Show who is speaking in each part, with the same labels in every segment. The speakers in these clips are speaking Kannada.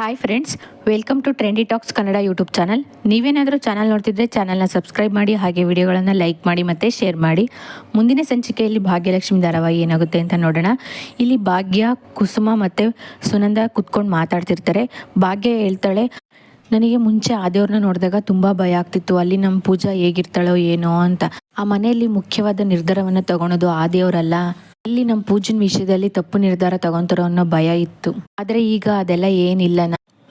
Speaker 1: Hi friends welcome to trendy talks Kannada YouTube channel ನೀವೇನಾದರೂ ಚಾನಲ್ ನೋಡ್ತಿದ್ರೆ ಚಾನಲ್ನ ಸಬ್ಸ್ಕ್ರೈಬ್ ಮಾಡಿ, ಹಾಗೆ ವಿಡಿಯೋಗಳನ್ನು ಲೈಕ್ ಮಾಡಿ ಮತ್ತು ಶೇರ್ ಮಾಡಿ. ಮುಂದಿನ ಸಂಚಿಕೆಯಲ್ಲಿ ಭಾಗ್ಯಲಕ್ಷ್ಮಿ ಧಾರಾವಾಹಿ ಏನಾಗುತ್ತೆ ಅಂತ ನೋಡೋಣ. ಇಲ್ಲಿ ಭಾಗ್ಯ, ಕುಸುಮ ಮತ್ತು ಸುನಂದ ಕುತ್ಕೊಂಡು ಮಾತಾಡ್ತಿರ್ತಾರೆ. ಭಾಗ್ಯ ಹೇಳ್ತಾಳೆ, ನನಗೆ ಮುಂಚೆ ಆದೇವ್ರನ್ನ ನೋಡಿದಾಗ ತುಂಬ ಭಯ ಆಗ್ತಿತ್ತು. ಅಲ್ಲಿ ನಮ್ಮ ಪೂಜಾ ಹೇಗಿರ್ತಾಳೋ ಏನೋ ಅಂತ. ಆ ಮನೆಯಲ್ಲಿ ಮುಖ್ಯವಾದ ನಿರ್ಧಾರವನ್ನು ತಗೊಳೋದು ಆದೇವ್ರಲ್ಲ ಅಲ್ಲಿ ನಮ್ಮ ಪೂಜನ್ ವಿಷಯದಲ್ಲಿ ತಪ್ಪು ನಿರ್ಧಾರ ತಗೊಂತಾರೋ ಅನ್ನೋ ಭಯ ಇತ್ತು. ಆದ್ರೆ ಈಗ ಅದೆಲ್ಲ ಏನಿಲ್ಲ.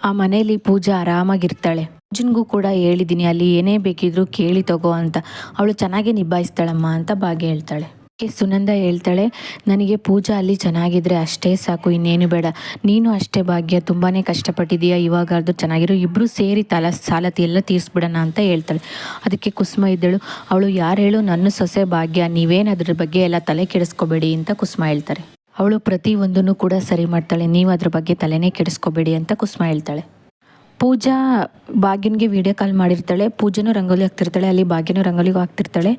Speaker 1: ಆ ಮನೆಯಲ್ಲಿ ಪೂಜಾ ಆರಾಮಾಗಿರ್ತಾಳೆ. ಪೂಜನ್ಗೂ ಕೂಡ ಹೇಳಿದ್ದೀನಿ ಅಲ್ಲಿ ಏನೇ ಬೇಕಿದ್ರು ಕೇಳಿ ತಗೋ ಅಂತ. ಅವಳು ಚೆನ್ನಾಗಿ ನಿಭಾಯಿಸ್ತಾಳಮ್ಮ ಅಂತ ಭಾಗ್ಯ ಹೇಳ್ತಾಳೆ. ಸುನಂದ ಹೇಳ್ತಾಳೆ, ನನಗೆ ಪೂಜಾ ಅಲ್ಲಿ ಚೆನ್ನಾಗಿದ್ರೆ ಅಷ್ಟೇ ಸಾಕು, ಇನ್ನೇನು ಬೇಡ. ನೀನು ಅಷ್ಟೇ ಭಾಗ್ಯ, ತುಂಬಾನೇ ಕಷ್ಟಪಟ್ಟಿದೀಯ ಇವಾಗಾದ್ರೂ ಚೆನ್ನಾಗಿರೋ. ಇಬ್ರು ಸೇರಿ ತಲ, ಸಾಲತಿ ಎಲ್ಲ ತೀರಿಸ್ಬಿಡೋಣ ಅಂತ ಹೇಳ್ತಾಳೆ. ಅದಕ್ಕೆ ಕುಸುಮ ಇದ್ದಳು, ಅವಳು ಯಾರು ಹೇಳು, ನನ್ನ ಸೊಸೆ ಭಾಗ್ಯ, ನೀವೇನು ಅದ್ರ ಬಗ್ಗೆ ಎಲ್ಲ ತಲೆ ಕೆಡಿಸ್ಕೋಬೇಡಿ ಅಂತ ಕುಸುಮ ಹೇಳ್ತಾರೆ. ಅವಳು ಪ್ರತಿ ಒಂದನ್ನು ಕೂಡ ಸರಿ ಮಾಡ್ತಾಳೆ, ನೀವು ಅದ್ರ ಬಗ್ಗೆ ತಲೆನೇ ಕೆಡಿಸ್ಕೋಬೇಡಿ ಅಂತ ಕುಸುಮ ಹೇಳ್ತಾಳೆ. ಪೂಜಾ ಭಾಗ್ಯನಿಗೆ ವಿಡಿಯೋ ಕಾಲ್ ಮಾಡಿರ್ತಾಳೆ, ಪೂಜನೂ ರಂಗೋಲಿ ಹಾಕ್ತಿರ್ತಾಳೆ, ಅಲ್ಲಿ ಭಾಗ್ಯನೂ ರಂಗೋಲಿಗೂ ಹಾಕ್ತಿರ್ತಾಳೆ.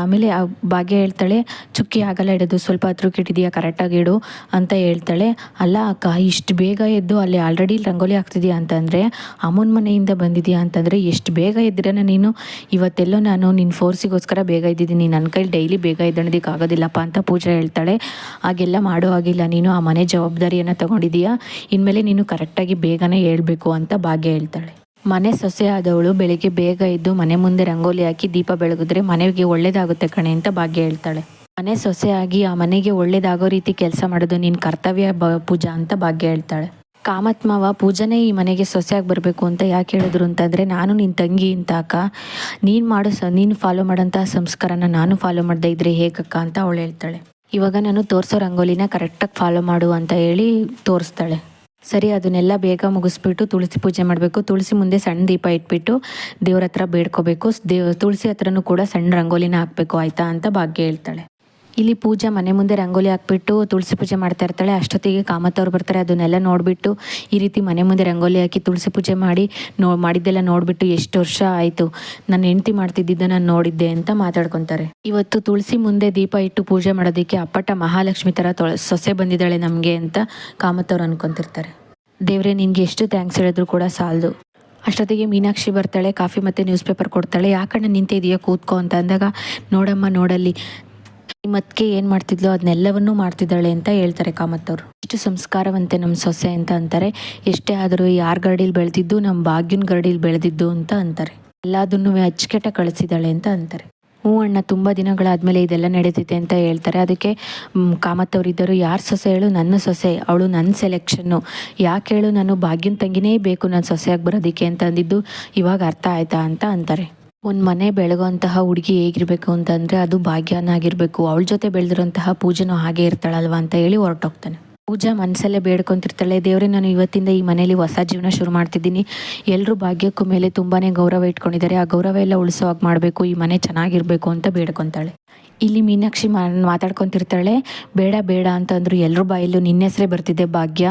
Speaker 1: ಆಮೇಲೆ ಭಾಗ್ಯ ಹೇಳ್ತಾಳೆ, ಚುಕ್ಕಿ ಆಗಲ್ಲ ಇಡೋದು ಸ್ವಲ್ಪ ಹತ್ರಕ್ಕೆ ಇಟ್ಟಿದೀಯಾ ಕರೆಕ್ಟಾಗಿ ಇಡು ಅಂತ ಹೇಳ್ತಾಳೆ. ಅಲ್ಲ ಅಕ್ಕ, ಇಷ್ಟು ಬೇಗ ಎದ್ದು ಅಲ್ಲಿ ಆಲ್ರೆಡಿ ರಂಗೋಲಿ ಹಾಕ್ತಿದ್ಯಾ ಅಂತಂದರೆ, ಅಮ್ಮನ ಮನೆಯಿಂದ ಬಂದಿದ್ಯಾ ಅಂತಂದರೆ ಎಷ್ಟು ಬೇಗ ಎದ್ದಿರೇನ ನೀನು? ಇವತ್ತೆಲ್ಲೋ ನಾನು ನಿನ್ನ ಫೋರ್ಸಿಗೋಸ್ಕರ ಬೇಗ ಇದ್ದಿದ್ದೀನಿ ನನ್ನ ಕೈಲಿ ಡೈಲಿ ಬೇಗ ಎದ್ದೋಣೋದಕ್ಕೆ ಆಗೋದಿಲ್ಲಪ್ಪ ಅಂತ ಪೂಜಾ ಹೇಳ್ತಾಳೆ. ಹಾಗೆಲ್ಲ ಮಾಡೋ ಹಾಗಿಲ್ಲ, ನೀನು ಆ ಮನೆ ಜವಾಬ್ದಾರಿಯನ್ನು ತಗೊಂಡಿದೀಯಾ? ಇನ್ಮೇಲೆ ನೀನು ಕರೆಕ್ಟಾಗಿ ಬೇಗನೆ ಹೇಳಬೇಕು ಅಂತ ಭಾಗ್ಯ ಹೇಳ್ತಾಳೆ. ಮನೆ ಸೊಸೆ ಆದವಳು ಬೆಳಿಗ್ಗೆ ಬೇಗ ಇದ್ದು ಮನೆ ಮುಂದೆ ರಂಗೋಲಿ ಹಾಕಿ ದೀಪ ಬೆಳಗಿದ್ರೆ ಮನೆಗೆ ಒಳ್ಳೇದಾಗುತ್ತೆ ಕಣೆ ಅಂತ ಭಾಗ್ಯ ಹೇಳ್ತಾಳೆ. ಮನೆ ಸೊಸೆ ಆಗಿ ಆ ಮನೆಗೆ ಒಳ್ಳೇದಾಗೋ ರೀತಿ ಕೆಲಸ ಮಾಡೋದು ನಿನ್ನ ಕರ್ತವ್ಯ ಬ, ಪೂಜಾ ಅಂತ ಭಾಗ್ಯ ಹೇಳ್ತಾಳೆ. ಕಾಮತ್ಮವ, ಪೂಜಾನೇ ಈ ಮನೆಗೆ ಸೊಸೆಯಾಗಿ ಬರಬೇಕು ಅಂತ ಯಾಕೆ ಹೇಳಿದ್ರು ಅಂತಂದರೆ ನಾನು ನಿನ್ನ ತಂಗಿ ಅಂತ ಅಕ್ಕ. ನೀನು ಮಾಡೋ ಸ, ನೀನು ಫಾಲೋ ಮಾಡೋಂಥ ಸಂಸ್ಕಾರನ ನಾನು ಫಾಲೋ ಮಾಡದೇ ಇದ್ರೆ ಹೇಗಕ್ಕ ಅಂತ ಅವಳು ಹೇಳ್ತಾಳೆ. ಇವಾಗ ನಾನು ತೋರಿಸೋ ರಂಗೋಲಿನ ಕರೆಕ್ಟಾಗಿ ಫಾಲೋ ಮಾಡು ಅಂತ ಹೇಳಿ ತೋರಿಸ್ತಾಳೆ. ಸರಿ, ಅದನ್ನೆಲ್ಲ ಬೇಗ ಮುಗಿಸ್ಬಿಟ್ಟು ತುಳಸಿ ಪೂಜೆ ಮಾಡಬೇಕು. ತುಳಸಿ ಮುಂದೆ ಸಣ್ಣ ದೀಪ ಇಟ್ಬಿಟ್ಟು ದೇವ್ರ ಹತ್ರ ಬೇಡ್ಕೋಬೇಕು. ದೇವ್, ತುಳಸಿ ಹತ್ರನೂ ಕೂಡ ಸಣ್ಣ ರಂಗೋಲಿನ ಹಾಕಬೇಕು, ಆಯಿತಾ ಅಂತ ಭಾಗ್ಯ ಹೇಳ್ತಾಳೆ. ಇಲ್ಲಿ ಪೂಜೆ ಮನೆ ಮುಂದೆ ರಂಗೋಲಿ ಹಾಕ್ಬಿಟ್ಟು ತುಳಸಿ ಪೂಜೆ ಮಾಡ್ತಾ ಇರ್ತಾಳೆ. ಅಷ್ಟೊತ್ತಿಗೆ ಕಾಮತ್ತವ್ರು ಬರ್ತಾರೆ, ಅದನ್ನೆಲ್ಲ ನೋಡಿಬಿಟ್ಟು ಈ ರೀತಿ ಮನೆ ಮುಂದೆ ರಂಗೋಲಿ ಹಾಕಿ ತುಳಸಿ ಪೂಜೆ ಮಾಡಿ ನೋ, ಮಾಡಿದ್ದೆಲ್ಲ ನೋಡಿಬಿಟ್ಟು ಎಷ್ಟು ವರ್ಷ ಆಯಿತು ನನ್ನ ಹೆಂಡತಿ ಮಾಡ್ತಿದ್ದಿದ್ದ ನಾನು ನೋಡಿದ್ದೆ ಅಂತ ಮಾತಾಡ್ಕೊತಾರೆ. ಇವತ್ತು ತುಳಸಿ ಮುಂದೆ ದೀಪ ಇಟ್ಟು ಪೂಜೆ ಮಾಡೋದಕ್ಕೆ ಅಪ್ಪಟ ಮಹಾಲಕ್ಷ್ಮಿ ಥರ ತೊಳ, ಸೊಸೆ ಬಂದಿದ್ದಾಳೆ ನಮಗೆ ಅಂತ ಕಾಮತ್ತವ್ರು ಅನ್ಕೊತಿರ್ತಾರೆ. ದೇವ್ರೆ, ನಿನಗೆ ಎಷ್ಟು ಥ್ಯಾಂಕ್ಸ್ ಹೇಳಿದ್ರು ಕೂಡ ಸಾಲದು. ಅಷ್ಟೊತ್ತಿಗೆ ಮೀನಾಕ್ಷಿ ಬರ್ತಾಳೆ, ಕಾಫಿ ಮತ್ತು ನ್ಯೂಸ್ ಪೇಪರ್ ಕೊಡ್ತಾಳೆ. ಯಾಕಣ್ಣ ನಿಂತಿದೆಯಾ? ಕೂತ್ಕೋ ಅಂತ ಅಂದಾಗ, ನೋಡಮ್ಮ, ನೋಡಲ್ಲಿ ಮತ್ಕೆ ಏನು ಮಾಡ್ತಿದ್ಲು? ಅದನ್ನೆಲ್ಲವನ್ನೂ ಮಾಡ್ತಿದ್ದಾಳೆ ಅಂತ ಹೇಳ್ತಾರೆ ಕಾಮತ್ತವ್ರು ಇಷ್ಟು ಸಂಸ್ಕಾರವಂತೆ ನಮ್ಮ ಸೊಸೆ ಅಂತ ಅಂತಾರೆ. ಎಷ್ಟೇ ಆದರೂ ಯಾರ ಗಾಡೀಲಿ ಬೆಳೆದಿದ್ದು ನಮ್ಮ ಭಾಗ್ಯನ ಗಾಡೀಲಿ ಬೆಳೆದಿದ್ದು ಅಂತ ಅಂತಾರೆ. ಎಲ್ಲದನ್ನು ಅಚ್ಚುಕಟ್ಟ ಕಳಿಸಿದಾಳೆ ಅಂತ ಅಂತಾರೆ. ಹ್ಞೂ ಅಣ್ಣ, ತುಂಬ ದಿನಗಳಾದಮೇಲೆ ಇದೆಲ್ಲ ನಡೀತಿದೆ ಅಂತ ಹೇಳ್ತಾರೆ. ಅದಕ್ಕೆ ಕಾಮತ್ ಅವರಿದ್ದರು ಯಾರು ಸೊಸೆ ಹೇಳು? ನನ್ನ ಸೊಸೆ. ಅವಳು ನನ್ನ ಸೆಲೆಕ್ಷನ್ನು ಯಾಕೆ ಹೇಳು? ನಾನು ಭಾಗ್ಯನ ತಂಗಿನೇ ಬೇಕು. ನನ್ನ ಸೊಸೆಯಾಗಿ ಬರೋದಕ್ಕೆ ಅಂತ ಅಂದಿದ್ದು ಇವಾಗ ಅರ್ಥ ಆಯ್ತಾ ಅಂತ ಅಂತಾರೆ. ಒಂದು ಮನೆ ಬೆಳಗುವಂತಹ ಹುಡುಗಿ ಹೇಗಿರಬೇಕು ಅಂತಂದರೆ ಅದು ಭಾಗ್ಯನಾಗಿರಬೇಕು ಅವಳ ಜೊತೆ ಬೆಳೆದಿರೋಂತಹ ಪೂಜೆನೂ ಹಾಗೆ ಇರ್ತಾಳಲ್ವಾ ಅಂತ ಹೇಳಿ ಹೊರಟೋಗ್ತಾನೆ. ಪೂಜಾ ಮನಸ್ಸಲ್ಲೇ ಬೇಡ್ಕೊಂತಿರ್ತಾಳೆ. ದೇವರೇ, ನಾನು ಇವತ್ತಿಂದ ಈ ಮನೇಲಿ ಹೊಸ ಜೀವನ ಶುರು ಮಾಡ್ತಿದ್ದೀನಿ. ಎಲ್ಲರೂ ಭಾಗ್ಯಕ್ಕೂ ಮೇಲೆ ತುಂಬಾ ಗೌರವ ಇಟ್ಕೊಂಡಿದ್ದಾರೆ. ಆ ಗೌರವ ಎಲ್ಲ ಉಳಿಸೋ ಹಾಗೆ ಮಾಡಬೇಕು. ಈ ಮನೆ ಚೆನ್ನಾಗಿರಬೇಕು ಅಂತ ಬೇಡ್ಕೊತಾಳೆ. ಇಲ್ಲಿ ಮೀನಾಕ್ಷಿ ಮಾ, ಮಾತಾಡ್ಕೊತಿರ್ತಾಳೆ. ಬೇಡ ಬೇಡ ಅಂತಂದ್ರು ಎಲ್ಲರ ಬಾಯಲ್ಲೂ ನಿನ್ನ ಹೆಸರೇ ಬರ್ತಿದ್ದೆ ಭಾಗ್ಯ.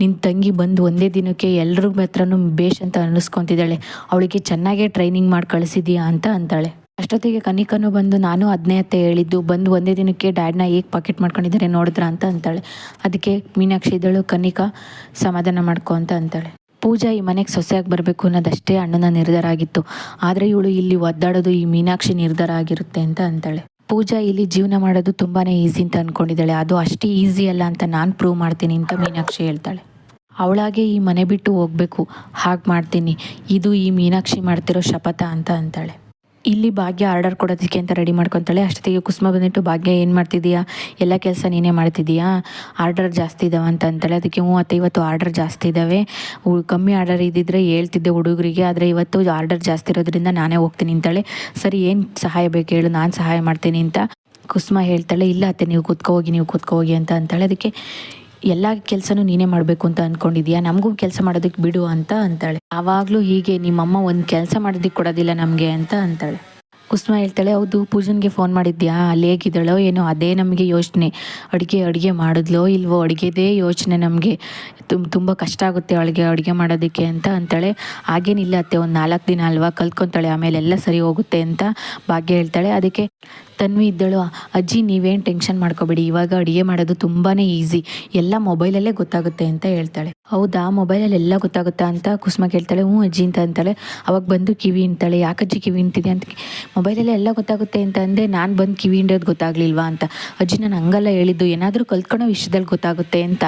Speaker 1: ನಿನ್ನ ತಂಗಿ ಬಂದು ಒಂದೇ ದಿನಕ್ಕೆ ಎಲ್ರ ಹತ್ರನೂ ಬೇಷ್ ಅಂತ ಅನ್ನಿಸ್ಕೊತಿದ್ದಾಳೆ. ಅವಳಿಗೆ ಚೆನ್ನಾಗೇ ಟ್ರೈನಿಂಗ್ ಮಾಡಿ ಕಳಿಸಿದ್ಯಾ ಅಂತ ಅಂತಾಳೆ. ಅಷ್ಟೊತ್ತಿಗೆ ಕನಿಕನು ಬಂದು ನಾನು ಅದನ್ನೇ ಅತ್ತೆ ಹೇಳಿದ್ದು, ಬಂದು ಒಂದೇ ದಿನಕ್ಕೆ ಡ್ಯಾಡ್ನ ಹೇಗೆ ಪಾಕೆಟ್ ಮಾಡ್ಕೊಂಡಿದ್ದಾರೆ ನೋಡಿದ್ರ ಅಂತ ಅಂತಾಳೆ. ಅದಕ್ಕೆ ಮೀನಾಕ್ಷಿ ಇದ್ದಳು, ಕನಿಕಾ, ಸಮಾಧಾನ ಮಾಡ್ಕೊ ಅಂತ ಅಂತಾಳೆ. ಪೂಜಾ ಈ ಮನೆಗೆ ಸೊಸೆಯಾಗಿ ಬರಬೇಕು ಅನ್ನೋದಷ್ಟೇ ಅಣ್ಣನ ನಿರ್ಧಾರ ಆಗಿತ್ತು. ಆದರೆ ಇವಳು ಇಲ್ಲಿ ಒದ್ದಾಡೋದು ಈ ಮೀನಾಕ್ಷಿ ನಿರ್ಧಾರ ಆಗಿರುತ್ತೆ ಅಂತ ಅಂತಾಳೆ. ಪೂಜಾ ಇಲ್ಲಿ ಜೀವನ ಮಾಡೋದು ತುಂಬಾ ಈಸಿ ಅಂತ ಅಂದ್ಕೊಂಡಿದ್ದಾಳೆ ಅದು ಅಷ್ಟೇ ಈಸಿ ಅಲ್ಲ ಅಂತ ನಾನು ಪ್ರೂವ್ ಮಾಡ್ತೀನಿ ಅಂತ ಮೀನಾಕ್ಷಿ ಹೇಳ್ತಾಳೆ. ಅವಳಾಗೆ ಈ ಮನೆ ಬಿಟ್ಟು ಹೋಗಬೇಕು. ಹಾಗೆ ಮಾಡ್ತೀನಿ. ಇದು ಈ ಮೀನಾಕ್ಷಿ ಮಾಡ್ತಿರೋ ಶಪಥ ಅಂತ ಅಂತಾಳೆ. ಇಲ್ಲಿ ಭಾಗ್ಯ ಆರ್ಡರ್ ಕೊಡೋದಕ್ಕೆ ಅಂತ ರೆಡಿ ಮಾಡ್ಕೊತಾಳೆ. ಅಷ್ಟೊತ್ತಿಗೆ ಕುಸುಮ ಬಂದ್ಬಿಟ್ಟು, ಭಾಗ್ಯ, ಏನು ಮಾಡ್ತಿದ್ದೀಯಾ? ಎಲ್ಲ ಕೆಲಸ ನೀನೇ ಮಾಡ್ತಿದೀಯಾ ಆರ್ಡರ್ ಜಾಸ್ತಿ ಇದಾವೆ ಅಂತ ಅಂತಾಳೆ. ಅದಕ್ಕೆ, ಹ್ಞೂ ಅತ್ತೆ, ಇವತ್ತು ಆರ್ಡರ್ ಜಾಸ್ತಿ ಇದ್ದಾವೆ ಕಮ್ಮಿ ಆರ್ಡರ್ ಇದ್ದಿದ್ರೆ ಹೇಳ್ತಿದ್ದೆ ಹುಡುಗರಿಗೆ, ಆದರೆ ಇವತ್ತು ಆರ್ಡರ್ ಜಾಸ್ತಿ ಇರೋದ್ರಿಂದ ನಾನೇ ಹೋಗ್ತೀನಿ ಅಂತಾಳೆ. ಸರಿ, ಏನು ಸಹಾಯ ಬೇಕು ಹೇಳು, ನಾನು ಸಹಾಯ ಮಾಡ್ತೀನಿ ಅಂತ ಕುಸುಮ ಹೇಳ್ತಾಳೆ. ಇಲ್ಲ ಅತ್ತೆ, ನೀವು ಕೂತ್ಕೋ ಹೋಗಿ, ನೀವು ಕೂತ್ಕೋ ಹೋಗಿ ಅಂತ ಅಂತಾಳೆ. ಅದಕ್ಕೆ ಎಲ್ಲ ಕೆಲಸನೂ ನೀನೇ ಮಾಡಬೇಕು ಅಂತ ಅಂದ್ಕೊಂಡಿದ್ಯಾ ನಮಗೂ ಕೆಲಸ ಮಾಡೋದಕ್ಕೆ ಬಿಡು ಅಂತ ಅಂತಾಳೆ. ಆವಾಗಲೂ ಹೀಗೆ ನಿಮ್ಮಮ್ಮ ಒಂದು ಕೆಲಸ ಮಾಡೋದಕ್ಕೆ ಕೊಡೋದಿಲ್ಲ ನಮಗೆ ಅಂತ ಅಂತಾಳೆ. ಕುಸುಮ ಹೇಳ್ತಾಳೆ, ಹೌದು, ಪೂಜನ್ಗೆ ಫೋನ್ ಮಾಡಿದ್ಯಾ? ಅಲ್ಲಿ ಹೇಗಿದ್ದಾಳೋ ಏನೋ ಅದೇ ನಮಗೆ ಯೋಚನೆ. ಅಡುಗೆ ಅಡುಗೆ ಮಾಡಿದ್ಲೋ ಇಲ್ವೋ ಅಡುಗೆದೇ ಯೋಚನೆ ನಮಗೆ. ತುಂಬ ತುಂಬ ಕಷ್ಟ ಆಗುತ್ತೆ ಅವಳಿಗೆ ಅಡುಗೆ ಮಾಡೋದಕ್ಕೆ ಅಂತ ಅಂತಾಳೆ. ಹಾಗೇನಿಲ್ಲ ಅತ್ತೆ, ಒಂದು ನಾಲ್ಕು ದಿನ ಅಲ್ವಾ ಕಲ್ತ್ಕೊತಾಳೆ, ಆಮೇಲೆ ಎಲ್ಲ ಸರಿ ಹೋಗುತ್ತೆ ಅಂತ ಭಾಗ್ಯ ಹೇಳ್ತಾಳೆ. ಅದಕ್ಕೆ ತನ್ವಿ ಇದ್ದಳು, ಅಜ್ಜಿ, ನೀವೇನು ಟೆನ್ಷನ್ ಮಾಡ್ಕೋಬೇಡಿ, ಇವಾಗ ಅಡುಗೆ ಮಾಡೋದು ತುಂಬಾ ಈಸಿ. ಎಲ್ಲ ಮೊಬೈಲಲ್ಲೇ ಗೊತ್ತಾಗುತ್ತೆ ಅಂತ ಹೇಳ್ತಾಳೆ. ಹೌದಾ, ಮೊಬೈಲಲ್ಲಿ ಎಲ್ಲ ಗೊತ್ತಾಗುತ್ತಾ? ಅಂತ ಕುಸುಮ ಕೇಳ್ತಾಳೆ. ಹ್ಞೂ ಅಜ್ಜಿ, ಅಂತ ಅಂತಾಳೆ. ಅವಾಗ ಬಂದು ಕಿವಿ ಇಂತಾಳೆ. ಯಾಕಜ್ಜಿ ಕಿವಿ ಅಂತಿದೆ ಅಂತ ಮೊಬೈಲಲ್ಲಿ ಎಲ್ಲ ಗೊತ್ತಾಗುತ್ತೆ ಅಂತ ಅಂದೆ ನಾನು ಬಂದು ಕಿವಿ ಹಿಂಡೋದು ಗೊತ್ತಾಗ್ಲಿಲ್ವಾ ಅಂತ. ಅಜ್ಜಿ ನಾನು ಹಂಗಲ್ಲ ಹೇಳಿದ್ದು, ಏನಾದರೂ ಕಲ್ತ್ಕೊಳ್ಳೋ ವಿಷಯದಲ್ಲಿ ಗೊತ್ತಾಗುತ್ತೆ ಅಂತ.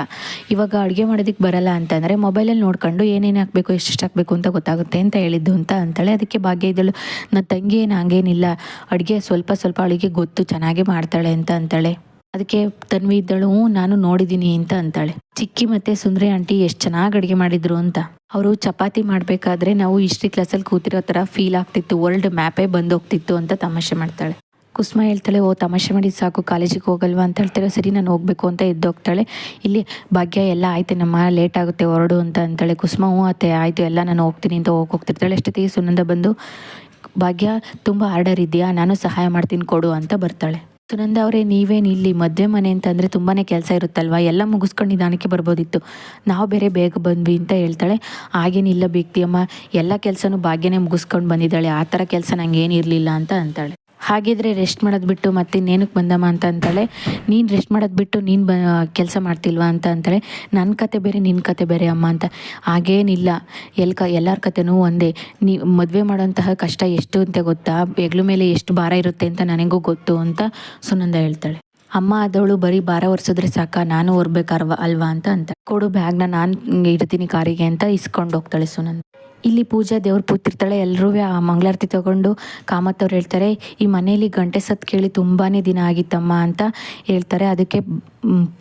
Speaker 1: ಇವಾಗ ಅಡುಗೆ ಮಾಡೋದಕ್ಕೆ ಬರಲ್ಲ ಅಂತಂದರೆ ಮೊಬೈಲಲ್ಲಿ ನೋಡ್ಕೊಂಡು ಏನೇನು ಹಾಕಬೇಕು, ಎಷ್ಟೆಷ್ಟು ಹಾಕಬೇಕು ಅಂತ ಗೊತ್ತಾಗುತ್ತೆ ಅಂತ ಹೇಳಿದ್ದು ಅಂತ ಅಂತಾಳೆ. ಅದಕ್ಕೆ ಭಾಗ್ಯ ಇದ್ದಳು ನನ್ನ ತಂಗಿ ಏನು ಹಂಗೇನಿಲ್ಲ, ಅಡುಗೆ ಸ್ವಲ್ಪ ಸ್ವಲ್ಪ ಅವಳಿಗೆ ಗೊತ್ತು, ಚೆನ್ನಾಗೇ ಮಾಡ್ತಾಳೆ ಅಂತ ಅಂತಾಳೆ. ಅದಕ್ಕೆ ತನ್ವಿ ಇದ್ದಳು "ಹ್ಞೂ, ನಾನು ನೋಡಿದ್ದೀನಿ ಅಂತ ಅಂತಾಳೆ. ಚಿಕ್ಕಿ ಮತ್ತೆ ಸುಂದ್ರಿ ಆಂಟಿ ಎಷ್ಟು ಚೆನ್ನಾಗಿ ಅಡುಗೆ ಮಾಡಿದ್ರು ಅಂತ. ಅವರು ಚಪಾತಿ ಮಾಡಬೇಕಾದ್ರೆ ನಾವು ಹಿಸ್ಟ್ರಿ ಕ್ಲಾಸಲ್ಲಿ ಕೂತಿರೋ ಥರ ಫೀಲ್ ಆಗ್ತಿತ್ತು ವರ್ಲ್ಡ್ ಮ್ಯಾಪೇ ಬಂದೋಗ್ತಿತ್ತು ಅಂತ ತಮಾಷೆ ಮಾಡ್ತಾಳೆ. ಕುಸುಮ ಹೇಳ್ತಾಳೆ ಓ ತಮಾಷೆ ಮಾಡಿ ಸಾಕು ಕಾಲೇಜಿಗೆ ಹೋಗಲ್ವಾ? ಅಂತ ಹೇಳ್ತಾರೆ ಸರಿ ನಾನು ಹೋಗ್ಬೇಕು ಅಂತ ಎದ್ದೋಗ್ತಾಳೆ. ಇಲ್ಲಿ ಭಾಗ್ಯ ಎಲ್ಲ ಆಯ್ತು ನಮ್ಮ ಲೇಟ್ ಆಗುತ್ತೆ ಹೊರಡು ಅಂತ ಅಂತಾಳೆ. ಕುಸುಮ ಹ್ಞೂ ಅತ್ತೆ ಆಯಿತು ಎಲ್ಲ ನಾನು ಹೋಗ್ತೀನಿ ಅಂತ ಹೋಗಿ ಹೋಗ್ತಿರ್ತಾಳೆ ಅಷ್ಟೊತ್ತಿಗೆ ಸುನಂದ ಬಂದು ಭಾಗ್ಯ ತುಂಬ ಆರ್ಡರ್ ಇದೆಯಾ? ನಾನು ಸಹಾಯ ಮಾಡ್ತೀನಿ ಕೊಡು ಅಂತ ಬರ್ತಾಳೆ. ಸುನಂದ ಅವರೇ, ನೀವೇನು ಇಲ್ಲಿ ಮದುವೆ ಮನೆ ಅಂತಂದರೆ ತುಂಬಾ ಕೆಲಸ ಇರುತ್ತಲ್ವ? ಎಲ್ಲ ಮುಗಿಸ್ಕೊಂಡು ನಿಧಾನಕ್ಕೆ ಬರ್ಬೋದಿತ್ತು. ನಾವು ಬೇರೆ ಬೇಗ ಬಂದ್ವಿ ಅಂತ ಹೇಳ್ತಾಳೆ. ಹಾಗೇನಿಲ್ಲ ಬೇಕ್ತಿಯಮ್ಮ ಎಲ್ಲ ಕೆಲಸನೂ ಭಾಗ್ಯನೇ ಮುಗಿಸ್ಕೊಂಡು ಬಂದಿದ್ದಾಳೆ. ಆ ಥರ ಕೆಲಸ ನಂಗೆ ಏನಿರಲಿಲ್ಲ ಅಂತ ಅಂತಾಳೆ. ಹಾಗಿದ್ರೆ ರೆಸ್ಟ್ ಮಾಡೋದು ಬಿಟ್ಟು ಮತ್ತೆ ಇನ್ನೇನಕ್ಕೆ ಬಂದಮ್ಮ ಅಂತ ಅಂತಾಳೆ, ನೀನು ರೆಸ್ಟ್ ಮಾಡೋದು ಬಿಟ್ಟು ನೀನು ಬ ಕೆಲಸ ಮಾಡ್ತಿಲ್ವಾ ಅಂತ ಅಂತಾಳೆ ನನ್ನ ಕತೆ ಬೇರೆ ನಿನ್ನ ಕತೆ ಬೇರೆ ಅಮ್ಮ ಅಂತ. ಹಾಗೇನಿಲ್ಲ, ಎಲ್ ಕ ಎಲ್ಲರ ಕತೆನೂ ಒಂದೇ. ನೀ ಮದುವೆ ಮಾಡೋಂತಹ ಕಷ್ಟ ಎಷ್ಟು ಅಂತ ಗೊತ್ತಾ? ಹೆಗ್ಲು ಮೇಲೆ ಎಷ್ಟು ಭಾರ ಇರುತ್ತೆ ಅಂತ ನನಗೂ ಗೊತ್ತು ಅಂತ ಸುನಂದ ಹೇಳ್ತಾಳೆ. ಅಮ್ಮ ಆದವಳು ಬರೀ ಭಾರ ಒರೆಸಿದ್ರೆ ಸಾಕ? ನಾನು ಹೊರ್ಬೇಕಲ್ವ ಅಲ್ವಾ ಅಂತ ಅಂತ ಕೊಡು ಬ್ಯಾಗ್ನ ನಾನು ಇಡ್ತೀನಿ ಕಾರಿಗೆ ಅಂತ ಇಸ್ಕೊಂಡು ಹೋಗ್ತಾಳೆ ಸುನಂದ. ಇಲ್ಲಿ ಪೂಜಾ ದೇವ್ರು ಕೂತಿರ್ತಾಳೆ ಎಲ್ಲರೂ ಆ ಮಂಗಳಾರತಿ ತಗೊಂಡು ಕಾಮತ್ತವ್ರು ಹೇಳ್ತಾರೆ, ಈ ಮನೆಯಲ್ಲಿ ಗಂಟೆ ಸತ್ತು ಕೇಳಿ ತುಂಬಾ ದಿನ ಆಗಿತ್ತಮ್ಮ ಅಂತ ಹೇಳ್ತಾರೆ. ಅದಕ್ಕೆ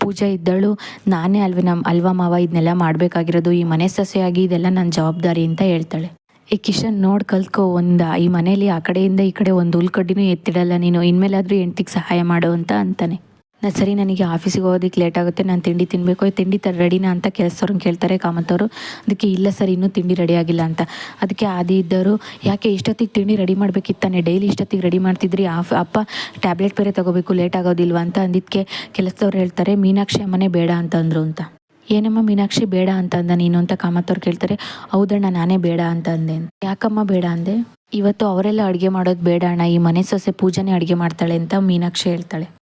Speaker 1: ಪೂಜಾ ಇದ್ದಳು, ನಾನೇ ಅಲ್ವ ನಮ್ಮ ಅಲ್ವಾ ಮಾವ ಇದನ್ನೆಲ್ಲ ಮಾಡಬೇಕಾಗಿರೋದು, ಈ ಮನೆ ಸೊಸೆಯಾಗಿ ಇದೆಲ್ಲ ನನ್ನ ಜವಾಬ್ದಾರಿ ಅಂತ ಹೇಳ್ತಾಳೆ. ಈ ಕಿಶನ್, ನೋಡ್ ಕಲ್ತ್ಕೊ, ಒಂದ, ಈ ಮನೇಲಿ ಆ ಕಡೆಯಿಂದ ಈ ಕಡೆ ಒಂದು ಹುಲ್ಕಡ್ಡಿನೂ ಎತ್ತಿಡಲ್ಲ ನೀನು, ಇನ್ಮೇಲಾದರೂ ಹೆಂಡ್ತಿಗೆ ಸಹಾಯ ಮಾಡು ಅಂತ ಅಂತಾನೆ. ನಾ ಸರಿ, ನನಗೆ ಆಫೀಸಿಗೆ ಹೋಗೋದಕ್ಕೆ ಲೇಟ್ ಆಗುತ್ತೆ, ನಾನು ತಿಂಡಿ ತಿನ್ನಬೇಕು ತಿಂಡಿ ತ ರೆಡಿನಾ ಅಂತ ಕೆಲಸವ್ರು ಕೇಳ್ತಾರೆ ಕಾಮತ್ತವರು ಅದಕ್ಕೆ ಇಲ್ಲ ಸರ್, ಇನ್ನೂ ತಿಂಡಿ ರೆಡಿ ಆಗಿಲ್ಲ ಅಂತ. ಅದಕ್ಕೆ ಆದಿ ಇದ್ದರು ಯಾಕೆ ಇಷ್ಟೊತ್ತಿಗೆ ತಿಂಡಿ ರೆಡಿ ಮಾಡಬೇಕಿತ್ತಾನೆ? ಡೈಲಿ ಇಷ್ಟೊತ್ತಿಗೆ ರೆಡಿ ಮಾಡ್ತಿದ್ರಿ? ಆಫ್ ಅಪ್ಪ ಟ್ಯಾಬ್ಲೆಟ್ ಬೇರೆ ತಗೋಬೇಕು ಲೇಟ್ ಆಗೋದಿಲ್ವಾ? ಅಂತ ಅಂದಿದ್ದಕ್ಕೆ ಕೆಲಸದವ್ರು ಹೇಳ್ತಾರೆ, ಮೀನಾಕ್ಷಿ ಅಮ್ಮನೇ ಬೇಡ ಅಂತ ಅಂದರು ಅಂತ. ಏನಮ್ಮ ಮೀನಾಕ್ಷಿ ಬೇಡ ಅಂತ ಅಂದ ನೀನು? ಅಂತ ಕಾಮತ್ತವ್ರು ಕೇಳ್ತಾರೆ. ಹೌದಣ್ಣ, ನಾನೇ ಬೇಡ ಅಂತ ಅಂದೆ. ಯಾಕಮ್ಮ ಬೇಡ ಅಂದೆ? ಇವತ್ತು ಅವರೆಲ್ಲ ಅಡುಗೆ ಮಾಡೋದು ಬೇಡ ಅಣ್ಣ. ಈ ಮನೆ ಸೊಸೆ ಪೂಜಾನೇ ಅಡುಗೆ ಮಾಡ್ತಾಳೆ ಅಂತ ಮೀನಾಕ್ಷಿ ಹೇಳ್ತಾಳೆ.